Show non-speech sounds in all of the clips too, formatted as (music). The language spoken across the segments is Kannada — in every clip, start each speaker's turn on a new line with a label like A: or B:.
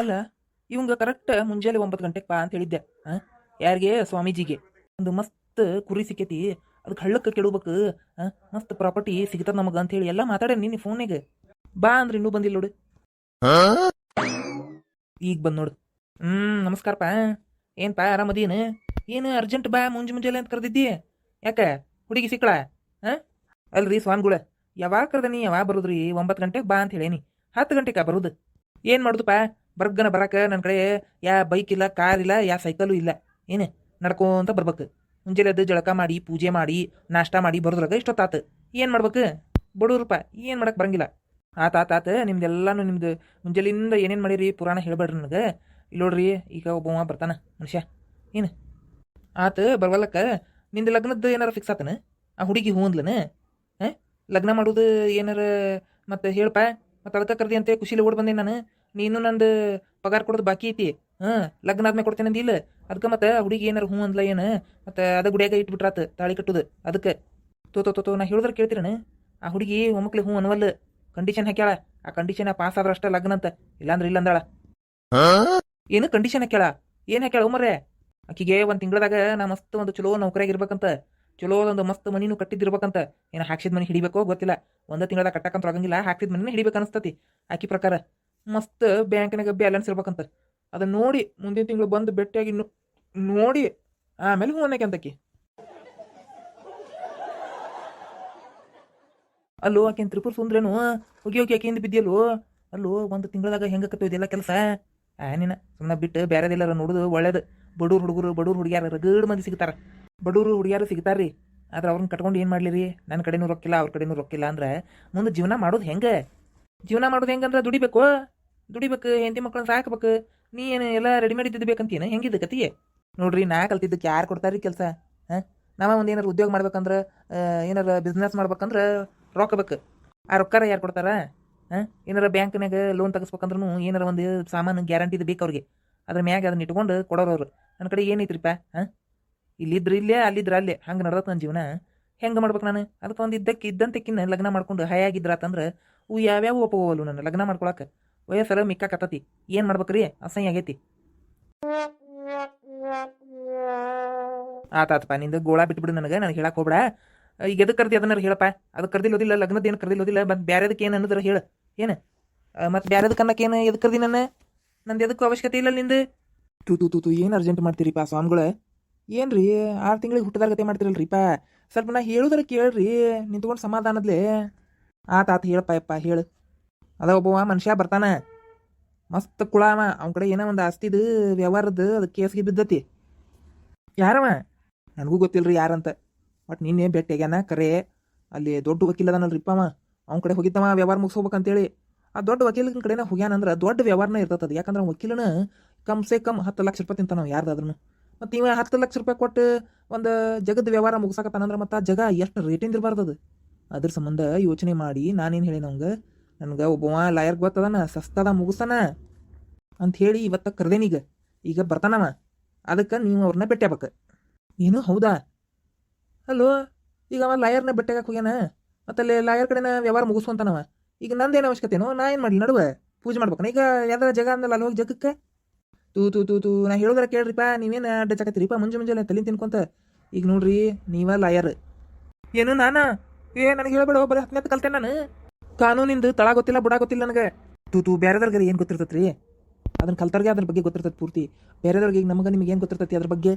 A: ಅಲ್ಲ, ಇವಂಗ ಕರೆಕ್ಟ್ ಮುಂಜಾನೆ ಒಂಬತ್ತು ಗಂಟೆಗೆ ಬಾ ಅಂತ ಹೇಳಿದ್ದೆ ಹಾಂ ಯಾರಿಗೆ? ಸ್ವಾಮೀಜಿಗೆ. ಒಂದು ಮಸ್ತ್ ಕುರಿ ಸಿಕ್ಕೈತಿ ಅದಕ್ಕೆ ಹಳ್ಳಕ್ಕೆ ಕೆಡಬೇಕು ಮಸ್ತ್ ಪ್ರಾಪರ್ಟಿ ಸಿಗ್ತದ ನಮಗೆ ಅಂತ ಹೇಳಿ ಎಲ್ಲ ಮಾತಾಡ್ಯಾನ ನಿನ್ನ ಫೋನಿಗೆ ಬಾ ಅಂದ್ರೆ ಇನ್ನೂ ಬಂದಿಲ್ಲ ನೋಡು. ಈಗ ಬಂದ್ ನೋಡು. ಹ್ಮ್, ನಮಸ್ಕಾರಪ್ಪ. ಏನ್ಪ ಆರಾಮದೀನ ಏನು ಅರ್ಜೆಂಟ್ ಬಾ ಮುಂಜು ಮುಂಜಾನೆ ಅಂತ ಕರೆದಿದ್ದಿ? ಯಾಕ? ಹುಡುಗಿ ಸಿಕ್ಕಳ ಹಾಂ ಅಲ್ರಿ ಸ್ವಾಮಿಗಳ, ಯಾವಾಗ ಕರೆದನಿ, ಯಾವಾಗ ಬರೋದ್ರಿ? ಒಂಬತ್ತು ಗಂಟೆಗೆ ಬಾ ಅಂತ ಹೇಳೇನಿ. ಹತ್ತು ಗಂಟೆಗೆ ಬರೋದು? ಏನು ಮಾಡುದಪ್ಪ ಬರ್ಗನ ಬರಕ್ಕೆ ನನ್ನ ಕಡೆ ಯಾ ಬೈಕ್ ಇಲ್ಲ ಕಾರ್ ಇಲ್ಲ, ಯಾ ಸೈಕಲು ಇಲ್ಲ. ಏನು? ನಡ್ಕೊಂತ ಬರ್ಬೇಕು. ಮುಂಜಾನೆ ಅದು ಜಳಕ ಮಾಡಿ, ಪೂಜೆ ಮಾಡಿ, ನಾಷ್ಟ ಮಾಡಿ ಬರೋದ್ರಾಗ ಇಷ್ಟೊತ್ತಾತು. ಏನು ಮಾಡ್ಬೇಕು? ಬಡವ್ರಪ್ಪ ಏನು ಮಾಡಕ್ಕೆ ಬರಂಗಿಲ್ಲ. ಆತ ಆತ ಆತ. ನಿಮ್ದೆಲ್ಲಾನು ನಿಮ್ದು ಮುಂಜಾಲಿಂದ ಏನೇನು ಮಾಡಿರಿ? ಪುರಾಣ ಹೇಳ್ಬೇಡ್ರಿ ನನಗೆ. ಇಲ್ಲಿ ನೋಡ್ರಿ, ಈಗ ಒಬ್ಬವ ಬರ್ತಾನೆ, ಮನುಷ್ಯ. ಏನು? ಆತ, ಬರ್ವಲ್ಲಕ್ಕ, ನಿಂದು ಲಗ್ನದ್ದು ಏನಾರ ಫಿಕ್ಸ್ ಆತನ? ಆ ಹುಡುಗಿ ಹೂ ಅಂದ್ಲನ? ಲಗ್ನ ಮಾಡೋದು ಏನಾರ ಮತ್ತೆ ಹೇಳಪ್ಪ ಮತ್ತೆ ಅದಕ್ಕೆ ಕರ್ದಿ ಅಂತ ಖುಷಿಲಿ ಓಡ್ ಬಂದೆ ನಾನು. ನೀನು ನಂದು ಪಗಾರ ಕೊಡೋದು ಬಾಕಿ ಐತಿ. ಹಾಂ, ಲಗ್ನ ಆದ್ಮೇಲೆ ಕೊಡ್ತೇನೆ ಅಂದಿಲ್ಲ. ಅದಕ್ಕೆ ಮತ್ತೆ ಹುಡುಗಿ ಏನಾರ ಹ್ಞೂ ಅಂದ್ಲ ಏನು? ಮತ್ತೆ ಅದ ಗುಡಿಯಾಗ ಇಟ್ಬಿಟ್ರಾತು, ತಾಳಿ ಕಟ್ಟುದು. ಅದಕ್ಕೆ, ತೋ ತೋ ತೋ ನಾ ಹೇಳಿದ್ರೆ ಕೇಳ್ತಿರೇನು ಆ ಹುಡುಗಿ ಒಮ್ಮಕ್ಲಿ ಹ್ಞೂ ಅನ್ವಲ್ಲ. ಕಂಡೀಷನ್ ಹಾಕ್ಯಾಳ. ಆ ಕಂಡೀಷನ್ ಪಾಸ್ ಆದ್ರ ಅಷ್ಟೇ ಲಗ್ನ ಅಂತ. ಇಲ್ಲಾಂದ್ರೆ ಇಲ್ಲ ಅಂದಾಳ. ಏನು ಕಂಡೀಷನ್ ಹಾಕ್ಯಾಳ? ಏನ್ ಹಾಕ್ಯಾಳ ಉಮರ್ರೆ? ಆಕಿಗೆ ಒಂದ್ ತಿಂಗಳದಾಗ ನಾ ಮಸ್ತ್ ಒಂದು ಚಲೋ ನೌಕರಿಯಾಗ ಇರ್ಬೇಕಂತ. ಚಲೋ ಒಂದು ಮಸ್ತ್ ಮನಿನೂ ಕಟ್ಟಿದ್ದಿರ್ಬೇಕಂತ. ಏನ ಹಾಕ್ಸಿದ ಮನಿ ಹಿಡಿಬೇಕೋ ಗೊತ್ತಿಲ್ಲ. ಒಂದ ತಿಂಗಳದಾಗ ಕಟ್ಟಕಂತ ಆಗಂಗಿಲ್ಲ. ಹಾಕ್ಸಿದ ಮನಿನ ಹಿಡಿಬೇಕು ಅನಸ್ತತಿ. ಆಕಿ ಪ್ರಕಾರ. ಮಸ್ತ್ ಬ್ಯಾಂಕ್ನಾಗ ಬ್ಯಾಲೆನ್ಸ್ ಇರ್ಬೇಕಂತಾರೆ. ಅದನ್ನ ನೋಡಿ ಮುಂದಿನ ತಿಂಗಳು ಬಂದು ಭೇಟಿಯಾಗಿ ನೋಡಿ ಆಮೇಲೆ ಹೂ ಅಂತಕಿ. ಅಲ್ಲೋ ಆಕೆ ತ್ರಿಪುರ ಸುಂದ್ರೇನು? ಹೋಗಿ ಹೋಗಿ ಆಕೆಯಿಂದ ಬಿದ್ದಿಯಲ್ಲೋ? ಅಲ್ಲೋ ಒಂದು ತಿಂಗಳದಾಗ ಹೆಂಗಕತ್ತೋ ಇದೆಲ್ಲ ಕೆಲಸ? ಆ ನೀನ ಸುಮ್ಮನೆ ಬಿಟ್ಟು ಬೇರೆದೆಲ್ಲಾರ ನೋಡುದು ಒಳ್ಳೇದು. ಬಡೂರು ಹುಡುಗರು, ಬಡೂರು ಹುಡುಗಿಯಾರ ರಗಡ್ ಮಂದಿ ಸಿಗ್ತಾರ. ಬಡೂರು ಹುಡುಗಿಯಾರು ಸಿಗ್ತಾರ್ರಿ. ಆದ್ರೆ ಅವ್ರನ್ನ ಕಟ್ಕೊಂಡು ಏನು ಮಾಡ್ಲಿ ರೀ ನನ್ನ ಕಡೆನೂ ರೊಕ್ಕಿಲ್ಲ, ಅವ್ರ ಕಡೆನೂ ರೊಕ್ಕಿಲ್ಲ ಅಂದ್ರೆ ಮುಂದೆ ಜೀವನ ಮಾಡೋದು ಹೆಂಗೆ? ಜೀವನ ಮಾಡೋದು ಹೆಂಗಂದ್ರೆ ದುಡಿಬೇಕು? ದುಡಿಬೇಕು, ಹೆಂಡತಿ ಮಕ್ಕಳನ್ನ ಸಾಕ್ಬೇಕು, ನೀ ಏನು ಎಲ್ಲ ರೆಡಿಮೇಡ್ ಇದ್ದಿದ್ದು ಬೇಕಂತೀನ ಹೆಂಗಿದ್ದು ಕತಿಯೇ ನೋಡ್ರಿ, ನಾ ಕಲ್ತಿದ್ದಕ್ಕೆ ಯಾರು ಕೊಡ್ತಾರ್ರಿ ಕೆಲಸ? ಹಾಂ? ನಾವ ಒಂದು ಏನಾರು ಉದ್ಯೋಗ ಮಾಡ್ಬೇಕಂದ್ರೆ ಏನಾರ ಬಿಸ್ನೆಸ್ ಮಾಡ್ಬೇಕಂದ್ರೆ ರೊಕ್ಕ ಬೇಕು. ಆ ರೊಕ್ಕಾರ ಯಾರು ಕೊಡ್ತಾರ? ಹಾಂ? ಏನಾರ ಬ್ಯಾಂಕ್ನಾಗ ಲೋನ್ ತಗಸ್ಬೇಕಂದ್ರೂ ಏನಾರ ಒಂದು ಸಾಮಾನು ಗ್ಯಾರಂಟಿದು ಬೇಕು ಅವ್ರಿಗೆ. ಅದ್ರ ಮ್ಯಾಗ ಅದನ್ನ ಇಟ್ಕೊಂಡು ಕೊಡೋರು ನನ್ನ ಕಡೆ ಏನೈತ್ರಿಪ್ಪ ಹಾಂ? ಇಲ್ಲಿದ್ರೆ ಇಲ್ಲೇ, ಅಲ್ಲಿದ್ರೆ ಅಲ್ಲೇ. ಹಂಗೆ ನಡ್ದತ್ ನನ್ನ ಜೀವನ. ಹೆಂಗೆ ಮಾಡ್ಬೇಕು ನಾನು? ಅದಕ್ಕೆ ಒಂದು ಇದ್ದಕ್ಕೆ ಇದ್ದಂತೆಕ್ಕಿನ್ನ ಲಗ್ನ ಮಾಡ್ಕೊಂಡು ಹಾಯಾಗಿದ್ರಾತಂದ್ರೆ ಅವು ಯಾವ್ಯಾವ ಒಪ್ಪಗೋವಲ್ಲು ನನ್ನ ಲಗ್ನ ಮಾಡ್ಕೊಳಕ್ಕೆ ವಯಸ್ಸರ ಮಿಕ್ಕಾಕತ್ತತಿ. ಏನು ಮಾಡ್ಬೇಕ್ರಿ? ಅಸಹ್ಯ ಆಗೈತಿ. ಆತಾತಪ್ಪ ನಿಂದು ಗೋಳ ಬಿಟ್ಬಿಡು ನನಗೆ ನನಗೆ ಹೇಳಕ್ಕೆ ಹೋಗ್ಬೇಡ. ಈಗ ಎದಕ್ಕೆ ಕರ್ದಿ ಅದನ್ನ ಹೇಳಪ್ಪ? ಅದು ಕರ್ದಿಲ್ಲೋದಿಲ್ಲ, ಲಗ್ನದ ಏನು ಕರ್ದಿಲ್ಲೋದಿಲ್ಲ ಬೇರೆ ಬ್ಯಾರೆದಕ್ಕೆ ಏನು ಅನ್ನೋದ್ರ ಹೇಳು. ಏನು? ಮತ್ತೆ ಬ್ಯಾರೆದಕ್ಕೆ ಅನ್ನಕ್ಕೆ ಏನು ಎದಕ್ಕೆ ಕರ್ದಿ ನನ್ನ? ನಂದು ಎದಕ್ಕೂ ಅವಶ್ಯಕತೆ ಇಲ್ಲ ನಿಂದು. ತೂ ತೂ ತೂ ಏನು ಅರ್ಜೆಂಟ್ ಮಾಡ್ತೀರಿಪ್ಪ ಸ್ವಾಮಿಗಳೇ? ಏನು ರೀ ಆರು ತಿಂಗಳಿಗೆ ಹುಟ್ಟದಾರ ರೀ ಮಾಡ್ತಿರಲ್ರಿಪ್ಪ ಸ್ವಲ್ಪ ನಾ ಹೇಳುದ್ರ ಕೇಳ್ರಿ, ನಿಂತ್ಕೊಂಡು ಸಮಾಧಾನದ್ಲೆ. ಆತ ಆತ ಹೇಳಪ್ಪ ಯಪ್ಪ, ಹೇಳು. ಅದ ಒಬ್ಬವ ಮನುಷ್ಯ ಬರ್ತಾನ. ಮಸ್ತ್ ಕುಳಾವ ಅವನ ಕಡೆ ಏನೋ ಒಂದು ಆಸ್ತಿದು ವ್ಯವಹಾರದ್ದು ಅದು ಕೇಸ್ಗೆ ಬಿದ್ದತಿ ಯಾರವ? ನನಗೂ ಗೊತ್ತಿಲ್ಲರಿ ಯಾರಂತ ಬಟ್ ನಿನ್ನೆ ಭೇಟಿಯಾಗ್ಯಾನ ಕರೆ. ಅಲ್ಲಿ ದೊಡ್ಡ ವಕೀಲ ಅದಾನಲ್ರಿಪ್ಪ ಅವ. ಅವ್ನ ಕಡೆ ಹೋಗಿದ್ದವ, ವ್ಯವಹಾರ ಮುಗಿಸ್ಬೇಕಂತೇಳಿ ಆ ದೊಡ್ಡ ವಕೀಲನ ಕಡೆನ ಹೋಗ್ಯಾನಂದ್ರೆ ದೊಡ್ಡ ವ್ಯವಹಾರನ ಇರ್ತದೆ ಯಾಕಂದ್ರೆ ವಕೀಲನ ಕಮ್ ಸೇ ಕಮ್ ಹತ್ತು ಲಕ್ಷ ರೂಪಾಯಿ ತಿಂತಾನ ನಾವು ಯಾರ್ದಾದ್ರೂ ಮತ್ತು ಇವ ಹತ್ತು ಲಕ್ಷ ರೂಪಾಯಿ ಕೊಟ್ಟು ಒಂದು ಜಗದ ವ್ಯವಹಾರ ಮುಗಿಸಕತ್ತಾನಂದ್ರೆ ಮತ್ತು ಆ ಜಗ ಎಷ್ಟು ರೇಟಿಂದ ಅದು ಅದ್ರ ಸಂಬಂಧ ಯೋಚನೆ ಮಾಡಿ ನಾನೇನು ಹೇಳಿ ನಮ್ಗೆ ನನಗೆ ಒಬ್ಬವ ಲಾಯರ್ ಗೊತ್ತದನ, ಸಸ್ತದ ಮುಗಿಸ್ತಾನ ಅಂತ ಹೇಳಿ ಇವತ್ತ ಕರ್ದೇನೀಗ ಈಗ. ಬರ್ತಾನವ ಅದಕ್ಕೆ ನೀವು ಅವ್ರನ್ನ ಬೆಟ್ಟಬೇಕು ಏನು ಹೌದಾ? ಅಲ್ಲೋ, ಈಗ ಅವ ಲಾಯರ್ನ ಭೇಟಿಯಾಗಕ್ಕೆ ಹೋಗ್ಯಾನ. ಮತ್ತಲ್ಲಿ ಲಾಯರ್ ಕಡೆನ ವ್ಯವಹಾರ ಮುಗಿಸ್ಕೊಂತಾನವ ಈಗ ನಂದೇನು ಅವಶ್ಯಕತೆನೋ ನಾ ಏನು ಮಾಡಲಿ? ನಡುವೆ ಪೂಜೆ ಮಾಡ್ಬೇಕನ? ಈಗ ಯಾವ್ದಾರ ಜಾಗ ಅಂದಲ್ಲ ಅಲ್ಲಿ ಹೋಗಿ ಜಗಕ್ಕೆ ತೂ ತೂ ತೂ ತೂ, ನಾ ಹೇಳೋದ್ರ ಕೇಳ್ರಿಪ್ಪ ನೀವೇನು ಪಾ ಮುಂಜೆ ಮುಂಜಾನೆ ತಲೆ ತಿನ್ಕೊಂತ. ಈಗ ನೋಡ್ರಿ, ನೀವ ಲಾಯರ್. ಏನು ನಾನಾ? ಏ, ನನಗೆ ಹೇಳ್ಬೇಡ, ಬರೀ ಹತ್ತನೇ ಕಲ್ತೆ ನಾನು. ಕಾನೂನಿಂದ ತಳ ಗೊತ್ತಿಲ್ಲ, ಬುಡ ಗೊತ್ತಿಲ್ಲ ನನಗೆ. ತೂ ತೂ, ಬೇರೆದವ್ರಿಗೆ ಏನು ಗೊತ್ತಿರ್ತೈತ್ರಿ? ಅದನ್ನ ಕಲ್ತರ್ಗೆ ಅದ್ರ ಬಗ್ಗೆ ಗೊತ್ತಿರ್ತೈತಿ ಪೂರ್ತಿ. ಬೇರೆದವ್ರಿಗೆ ಈಗ ನಮಗೆ ನಿಮ್ಗೆ ಏನು ಗೊತ್ತಿರ್ತೈತಿ ಅದ್ರ ಬಗ್ಗೆ?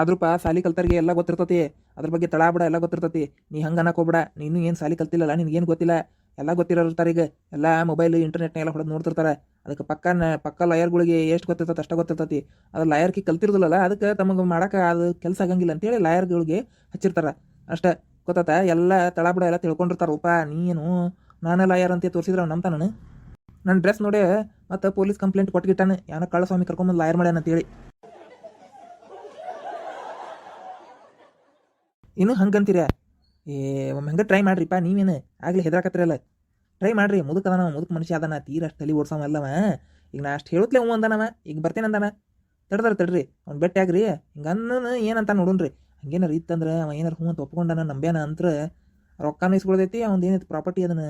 A: ಆದ್ರೂಪ ಸಾಲಿ ಕಲ್ತರ್ಗೆ ಎಲ್ಲ ಗೊತ್ತಿರ್ತೈತಿ. ಅದ್ರ ಬಗ್ಗೆ ತಳ, ಬಿಡ ಎಲ್ಲ ಗೊತ್ತಿರ್ತೈತಿ. ನೀ ಹಂಗೆ ಅನ್ನಕೋಬೇಡ ನೀನು ಏನು ಸಾಲಿ ಕಲ್ತಿಲ್ಲಲ್ಲ ನಿನಗೇನು ಗೊತ್ತಿಲ್ಲ? ಎಲ್ಲ ಗೊತ್ತಿರೋರ್ತಾರೆ ಈಗ ಎಲ್ಲ ಮೊಬೈಲ್ ಇಂಟರ್ನೆಟ್ನ ಎಲ್ಲ ಹೊಡೆದು ನೋಡ್ತಿರ್ತಾರೆ. ಅದಕ್ಕೆ ಪಕ್ಕ ಪಕ್ಕ ಲಾಯರ್ಗಳಿಗೆ ಎಷ್ಟು ಗೊತ್ತಿರ್ತೈತೆ ಅಷ್ಟು ಗೊತ್ತಿರ್ತೈತಿ. ಅದು ಲಾಯರ್ಗೆ ಕಲ್ತಿರೋದಿಲ್ಲಲ್ಲ, ಅದಕ್ಕೆ ತಮಗೆ ಮಾಡಕ್ಕೆ ಅದು ಕೆಲಸ ಆಗಂಗಿಲ್ಲ ಅಂತೇಳಿ ಲಾಯರ್ಗಳಿಗೆ ಹಚ್ಚಿರ್ತಾರೆ. ಅಷ್ಟೇ ಗೊತ್ತಾತ? ಎಲ್ಲ ತಳ, ಬಿಡ ಎಲ್ಲ ತಿಳ್ಕೊಂಡಿರ್ತಾರೆ ಉಪ ನೀನು ನಾನು ಲಾಯರ್ ಅಂತ ತೋರಿಸಿದ್ರೆ ಅವ್ನು ನಂಬ್ತಾನು ನನ್ನ ಡ್ರೆಸ್ ನೋಡಿ ಮತ್ತೆ ಪೊಲೀಸ್ ಕಂಪ್ಲೇಂಟ್ ಕೊಟ್ಗಿಟ್ಟಾನೆ. ಯಾನ ಕಳ್ಳಸ್ವಾಮಿ ಕರ್ಕೊಂಬಂದು ಲಾಯರ್ ಮಾಡ್ಯಾನ ಅಂತೇಳಿ. ಇನ್ನು ಹಂಗಂತೀರ ಏ, ಒಮ್ಮೆ ಹಂಗೆ ಟ್ರೈ ಮಾಡ್ರಿಪ್ಪ ನೀವೇನು. ಆಗಲಿ ಹೆದರಾಕತ್ತಿರಲ್ಲ ಟ್ರೈ ಮಾಡ್ರಿ ಮುದುಕ ಅದಾನ ಮುದುಕ ಮನುಷ್ಯ ಅದಾನ, ತೀರ ಅಷ್ಟು ತಲೆ ಓಡ್ಸವ ಅಲ್ಲವ. ಈಗ ನಾ ಅಷ್ಟು ಹೇಳುತ್ತಲೇ ಹ್ಞೂ ಅಂದಾನವ, ಈಗ ಬರ್ತೇನೆ ಅಂದಾನ. ತಡ್ದಾರ ತಡ್ರಿ, ಅವ್ನು ಬೆಟ್ಟಿ ಆಗ್ರಿ. ಹಿಂಗನ್ನ ಏನಂತ ನೋಡೋಣ್ರಿ ಹಂಗೇನಾರು ಇತ್ತಂದ್ರೆ ಅವ ಏನಾರು ಹ್ಞೂ ಅಂತ ಒಪ್ಕೊಂಡಾನ, ನಂಬ್ಯಾನ ಅಂತ ರೊಕ್ಕನೂ ಇಸ್ಕೊಳ್ದೈತಿ ಅವ್ನು ಏನೈತಿ ಪ್ರಾಪರ್ಟಿ ಅದನ್ನು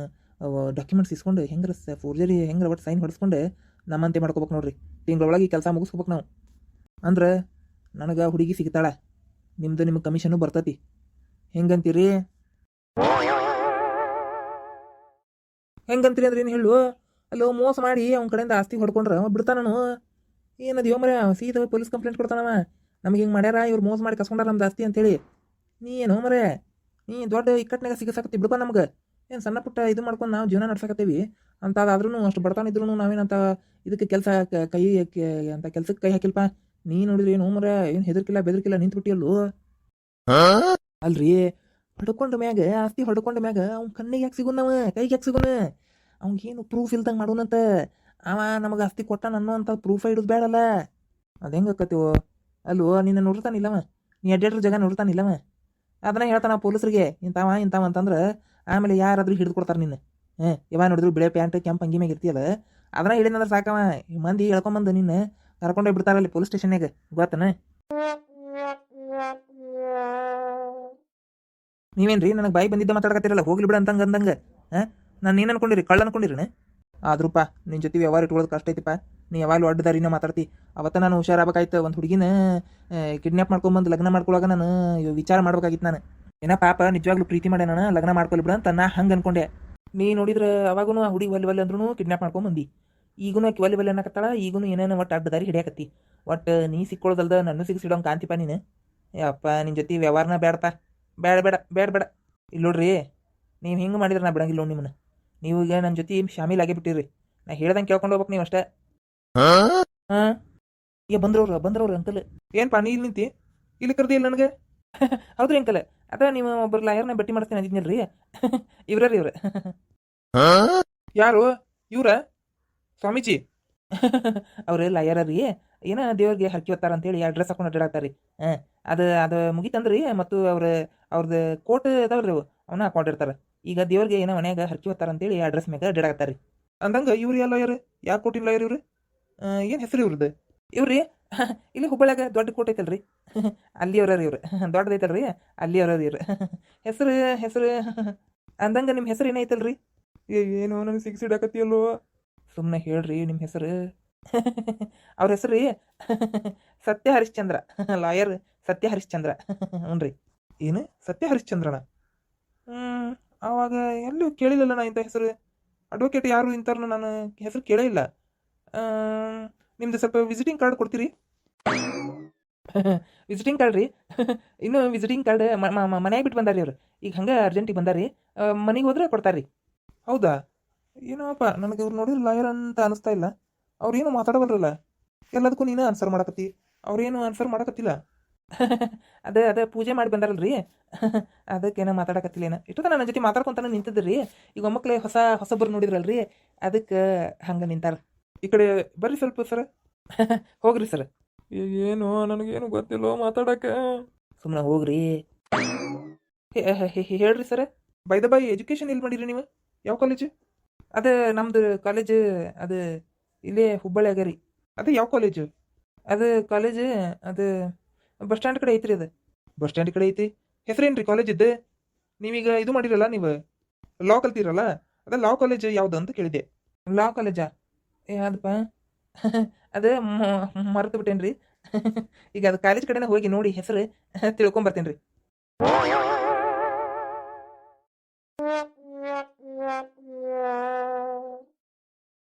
A: ಡಾಕ್ಯುಮೆಂಟ್ಸ್ ಇಸ್ಕೊಂಡು ಹೆಂಗ್ರ ಫೋರ್ಜರಿ ಹೆಂಗ್ರ ಒಟ್ಟು ಸೈನ್ ಹೊಡ್ಸ್ಕೊಂಡು, ನಮ್ಮಂತೆ ಮಾಡ್ಕೋಬೇಕು ನೋಡ್ರಿ. ತಿಂಗಳೊಳಗೆ ಕೆಲಸ ಮುಗಿಸ್ಕೋಬೇಕು ನಾವು. ಅಂದ್ರೆ ನನಗೆ ಹುಡುಗಿ ಸಿಗ್ತಾಳೆ ನಿಮ್ಮದು ನಿಮ್ಗೆ ಕಮಿಷನು ಬರ್ತತಿ. ಹೆಂಗಂತೀರಿ? ಹೆಂಗಂತೀರಿ ಅಂದ್ರೆ ಏನು ಹೇಳು? ಅಲ್ಲೋ ಮೋಸ ಮಾಡಿ ಅವ್ನ ಕಡೆಯಿಂದ ಆಸ್ತಿ ಹೊಡ್ಕೊಂಡ್ರೆ ಅವ ಬಿಡ್ತಾನನು ಏನದು ಮರ ಸೀದಾ ಪೊಲೀಸ್ ಕಂಪ್ಲೇಂಟ್ ಕೊಡ್ತಾನವ ನಮಗೆ ಹಿಂಗೆ ಮಾಡ್ಯಾರ, ಇವ್ರು ಮೋಸ ಮಾಡಿ ಕಸ್ಕೊಂಡಾರ ನಮ್ದು ಆಸ್ತಿ ಅಂತೇಳಿ. ನೀ ಏನು ಮರೆ ನೀ ದೊಡ್ಡ ಇಕ್ಕಟ್ಟಿನಾಗ ಸಿಗಸಾಕತ್ತಿ ಬಿಡಪ್ಪ ನಮ್ಗೆ. ಏನು ಸಣ್ಣ ಪುಟ್ಟ ಇದು ಮಾಡ್ಕೊಂಡು ನಾವು ಜೀವನ ನಡ್ಸಕತ್ತೀವಿ. ಅಂತ ಅದಾದ್ರೂ ಅಷ್ಟು ಬಡತನ ಇದ್ರೂ ನಾವೇನಂತ ಇದಕ್ಕೆ ಕೆಲಸ ಕೈ ಅಂತ ಕೆಲ್ಸಕ್ಕೆ ಕೈ ಹಾಕಿಲ್ಪ. ನೀ ನೋಡಿದ್ರಿ ಏನು ಮರ ಏನು ಹೆದರ್ಕಿಲ್ಲ ಬೆದರ್ಕಿಲ್ಲ ನಿಂತು ಬಿಟ್ಟಿಯಲ್ಲು ಅಲ್ರಿ ಹೊಡ್ಕೊಂಡ ಮ್ಯಾಗ ಆಸ್ತಿ ಹೊಡ್ಕೊಂಡ ಮ್ಯಾಗ ಅವ್ನ ಕಣ್ಣಿಗೆ ಯಾಕೆ ಸಿಗುನ್ ನಾವು ಕೈಗೆ ಯಾಕೆ ಸಿಗುನ್? ಅವ್ನಿಗೇನು ಪ್ರೂಫ್ ಇಲ್ದಂಗೆ ಮಾಡೋನಂತ ಅವ ನಮಗೆ ಆಸ್ತಿ ಕೊಟ್ಟಾನ ಅನ್ನೋ ಅಂತ ಪ್ರೂಫ್ ಇಡೋದು ಬೇಡಲ್ಲ ಅದು ಹೆಂಗೆ ಆಕತಿವೋ ಅಲ್ಲೋ ನಿನ್ನ ನೋಡ್ತಾನಿಲ್ಲವ ನೀ ಅಡ್ಡಾಡ್ರ ಜಾಗ ನೋಡ್ತಾನಿಲ್ಲವ ಅದನ್ನ ಹೇಳ್ತಾನ ಪೊಲೀಸರಿಗೆ. ಇಂಥವ ಇಂಥವ ಅಂತಂದ್ರೆ ಆಮೇಲೆ ಯಾರಾದರೂ ಹಿಡಿದು ಕೊಡ್ತಾರೆ ನಿನ್ನ. ಹಾಂ ಯಾವ ನೋಡಿದ್ರು ಬಿಳೆ ಪ್ಯಾಂಟ್, ಕೆಂಪು ಅಂಗಿ ಮ್ಯಾಗ ಇರ್ತೀಯಲ್ಲ, ಅದನ್ನ ಹೇಳಿದಂದ್ರೆ ಸಾಕವ. ಮಂದಿ ಹೇಳ್ಕೊಂಬಂದು ನಿನ್ನ ಕರ್ಕೊಂಡೋಗಿ ಬಿಡ್ತಾರಲ್ಲಿ ಪೊಲೀಸ್ ಸ್ಟೇಷನ್ಯಾಗ ಗೊತ್ತನ? ರೀ ನನಗೆ ಬಾಯಿ ಬಂದಿದ್ದ ಮಾತಾಡಕತ್ತಿರಲ್ಲ, ಹೋಗ್ಲಿ ಬಿಡ ಅಂತಂಗ ಅಂದಂಗ. ಹಾಂ, ನಾನು ನೀನು ಅನ್ಕೊಂಡಿರಿ, ಕಳ್ಳ ಅನ್ಕೊಂಡಿರಿನ? ಆದ್ರೂಪ ನಿನ್ನ ಜೊತೆ ವ್ಯವಹಾರ ಇಟ್ಕೊಳ್ಳೋದು ಕಷ್ಟ ಐತಿಪ್ಪ ನೀ ಯಾವಾಗಲೂ ಅಡ್ಡದಾರಿನ ಮಾತಾಡ್ತಿ. ಅವತ್ತ ನಾನು ಹುಷಾರಾಗಬೇಕಾಯ್ತು, ಒಂದು ಹುಡುಗಿನ ಕಿಡ್ನ್ಯಾಪ್ ಮಾಡ್ಕೊಂಬಂದು ಲಗ್ನ ಮಾಡ್ಕೊಳಾಗ ನಾನು ವಿಚಾರ ಮಾಡ್ಬೇಕಾಗಿತ್ತು ನಾನು. ಏನ ಪಾಪ, ನಿಜವಾಗ್ಲೂ ಪ್ರೀತಿ ಮಾಡ್ಯಾನ ಲಗ್ನ ಮಾಡ್ಕೊಳ್ಳಿ ಬಿಡ ಅಂತ ನಾ ಹಂಗೆ ಅನ್ಕೊಂಡೆ. ನೀ ನೋಡಿದ್ರೆ ಅವಾಗೂ ಆ ಹುಡುಗಿ ಒಲ್ಲೆ ಅಂದ್ರೂ ಕಿಡ್ನಾಪ್ ಮಾಡ್ಕೊಂಬಂದಿ ಈಗೂ ಆಕೆ ಒಲ್ಲೆ ಒಲ್ಲೆ ಅನ್ನಕತ್ತಾಳ ಈಗೂ ಏನೇನು ಒಟ್ಟು ಅಡ್ಡದಾರಿ ಹಿಡಿಯಾಕತ್ತಿ. ಒಟ್ಟು ನೀ ಸಿಕ್ಕೊಳ್ಳೋದಲ್ದ ನನ್ನ ಸಿಗಿಸಿಡೋಂಗೆ ಕಾಂತಿಪ್ಪ ನೀನು. ಯಪ್ಪ ನಿನ್ನ ಜೊತೆ ವ್ಯವಹಾರನ ಬೇಡಪ್ಪ ಬೇಡ ಬೇಡ ಬೇಡ ಬೇಡ ಇಲ್ಲ ನೋಡ್ರಿ, ನೀವು ಹಿಂಗೆ ಮಾಡಿದ್ರೆ ನಾ ಬಿಡಂಗಿಲ್ಲ ನೋಡಿ ನಿಮ್ಮನ್ನ. ನೀವು ಈಗ ನನ್ನ ಜೊತೆ ಶಾಮೀಲ್ ಆಗೇ ಬಿಟ್ಟಿರಿ ನಾ ಹೇಳ್ದಂಗೆ ಕೇಳ್ಕೊಂಡು ಹೋಗ್ಬೇಕು ನೀವು ಅಷ್ಟೇ. ಹಾಂ? ಈಗ ಬಂದ್ರವ್ರು ಬಂದ್ರವ್ರು ಅಂಕಲ್. ಏನು ನೀ ಇಲ್ಲಿ ನಿಂತಿ? ಇಲ್ಲಿ ಕರ್ದಿ ಇಲ್ಲ ನನಗೆ? (laughs) ಹೌದ್ರಿ ಅಂಕಲ್. ಅದ ನೀವು ಒಬ್ಬರು ಲಾಯರ್ನ ಭೇಟಿ ಮಾಡಿಸ್ತೀನಿ ಅಂದಿದ್ನಿಲ್ರಿ. ಇವ್ರ. ರೀ ಇವ್ರ ಯಾರು? ಇವ್ರ? ಸ್ವಾಮೀಜಿ? ಅವ್ರು ಲಾಯರ್ ರೀ. ಏನ ದೇವ್ರಿಗೆ ಹರಕಿ ಹೊತ್ತಾರ ಅಂತೇಳಿ ಅಡ್ರೆಸ್ ಹಾಕೊಂಡು ಅಡ್ಡಾಡ್ತಾರೆ. ರೀ ಹಾಂ ಅದು ಅದು ಮುಗಿತಂದ್ರಿ ಮತ್ತು ಅವ್ರ ಅವ್ರದ್ದು ಕೋಟ್ ಅದಾವ್ರಿ ಅವು. ಅವನ್ನ ಹಾಕೊಂಡಿರ್ತಾರೆ ಈಗ ದೇವ್ರಿಗೆ ಏನೋ ಮನ್ಯಾಗ ಹರಕಿ ಹೊತ್ತಾರ ಅಂತೇಳಿ ಅಡ್ರೆಸ್ ಮ್ಯಾಗ ಅಡ್ಡಾಡಕತ್ತಾರೆ. ಅಂದಂಗ ಇವ್ರು ಯಾವ ಲಾಯರ್ ಯಾರು ಕೋಟಿನ ಲಾಯರ್ ಇವ್ರು? ಏನು ಹೆಸರು ಇವ್ರದ್ದು ಇವ್ರಿ? (laughs) ಇಲ್ಲಿ ಹುಬ್ಬಳ್ಳಿಗೆ ದೊಡ್ಡ ಕೋಟೆ ಐತಲ್ರಿ. (laughs) ಅಲ್ಲಿ (laughs) ಅವ್ರ ಇವ್ರು. ದೊಡ್ಡದೈತಲ್ರಿ ಅಲ್ಲಿ ಅವ್ರ ಇವ್ರು. ಹೆಸರು ಹೆಸರು. ಅಂದಂಗೆ ನಿಮ್ಮ ಹೆಸರು ಏನೈತಲ್ರಿ ಏನು ನನಗೆ ಸಿಕ್ಸ್ ಇಡಕತ್ತಿಯಲ್ಲೋ ಸುಮ್ಮನೆ ಹೇಳ್ರಿ ನಿಮ್ಮ ಹೆಸರು. ಅವ್ರ ಹೆಸರು ರೀ ಸತ್ಯ ಹರಿಶ್ಚಂದ್ರ. ಲಾಯರ್ ಸತ್ಯ ಹರಿಶ್ಚಂದ್ರ. ಹ್ಞೂ ರೀ ಏನು? ಸತ್ಯ ಹರಿಶ್ಚಂದ್ರನ? ಹ್ಞೂ ಆವಾಗ ಎಲ್ಲೂ ಕೇಳಿಲ್ಲಲ್ಲ ನಾ ಇಂಥ ಹೆಸರು. ಅಡ್ವೊಕೇಟ್ ಯಾರು ಇಂಥವ್ರನ್ನ ನಾನು ಹೆಸರು ಕೇಳೇ ಇಲ್ಲ. ನಿಮ್ದು ಸ್ವಲ್ಪ ವಿಸಿಟಿಂಗ್ ಕಾರ್ಡ್ ಕೊಡ್ತೀರಿ? (laughs) ವಿಸಿಟಿಂಗ್ ಕಾರ್ಡ್ ರೀ? (laughs) ಇನ್ನು ವಿಸಿಟಿಂಗ್ ಕಾರ್ಡ್ ಮನೆಯಾಗ ಬಿಟ್ಟು ಬಂದಾರಿ ಅವ್ರು. ಈಗ ಹಂಗೆ ಅರ್ಜೆಂಟಿಗೆ ಬಂದಾರಿ ಮನೆಗೆ ಹೋದ್ರೆ ಕೊಡ್ತಾರ್ರಿ. ಹೌದಾ? ಏನೋಪ್ಪ ನನಗೆ ಇವ್ರು ನೋಡಿದ್ರೆ ಲಾಯರ್ ಅಂತ ಅನಿಸ್ತಾ ಇಲ್ಲ. ಅವ್ರೇನು ಮಾತಾಡಬಲ್ರಲ್ಲ ಎಲ್ಲದಕ್ಕೂ ನೀನು ಆನ್ಸರ್ ಮಾಡಕತ್ತಿ. ಅವ್ರೇನು ಆನ್ಸರ್ ಮಾಡಕತ್ತಿಲ್ಲ. (laughs) ಅದೇ ಅದೇ ಪೂಜೆ ಮಾಡಿ ಬಂದಾರಲ್ರಿ. ಅದಕ್ಕೇನೋ ಮಾತಾಡಕತ್ತಿಲ್ಲ ಏನ. ಇಷ್ಟು ನನ್ನ ಜೊತೆ ಮಾತಾಡ್ಕೊಂತಾನೆ ನಿಂತಿದ್ರಿ. ಈಗ ಒಮ್ಮಕ್ಳೆ ಹೊಸ ಹೊಸಬ್ರು ನೋಡಿದ್ರಲ್ರಿ. ಅದಕ್ಕೆ ಹಂಗೆ ನಿಂತಾರ. ಈ ಕಡೆ ಬರ್ರಿ ಸ್ವಲ್ಪ ಸರ (laughs) ಹೋಗ್ರಿ ಸರ ಏನು? ನನಗೇನು ಗೊತ್ತಿಲ್ಲ ಮಾತಾಡಕ್ಕೆ. ಸುಮ್ಮನೆ ಹೋಗ್ರಿ. ಹೇಳ್ರಿ sir by the by education ಎಲ್ಲಿ ಮಾಡಿರಿ ನೀವು? ಯಾವ ಕಾಲೇಜು ಅದೇ ನಮ್ದು ಕಾಲೇಜ್ ಅದು ಇಲ್ಲೇ ಹುಬ್ಬಳ್ಳಿಯಾಗ ರೀ ಅದು ಯಾವ ಕಾಲೇಜು ಅದು ಕಾಲೇಜ್ ಅದು ಬಸ್ ಸ್ಟ್ಯಾಂಡ್ ಕಡೆ ಐತ್ರಿ ಅದು. ಬಸ್ ಸ್ಟ್ಯಾಂಡ್ ಕಡೆ ಐತಿ. ಹೆಸರೇನ್ರಿ ಕಾಲೇಜ್ ಇದ್ದು ನೀವೀಗ ಇದು ಮಾಡಿರಲ್ಲ ನೀವು? ಲಾ ಕಲ್ತಿರಲ್ಲ? ಅದ ಲಾ ಕಾಲೇಜ್ ಯಾವ್ದು ಅಂತ ಕೇಳಿದೆ. ಲಾ ಕಾಲೇಜಾ ಅದಪ್ಪ ಅದೇ ಮರೆತು ಬಿಟ್ಟೇನ್ರಿ. ಈಗ ಅದು ಕಾಲೇಜ್ ಕಡೆನೇ ಹೋಗಿ ನೋಡಿ ಹೆಸರು ತಿಳ್ಕೊಂಬರ್ತೇನೆ ರೀ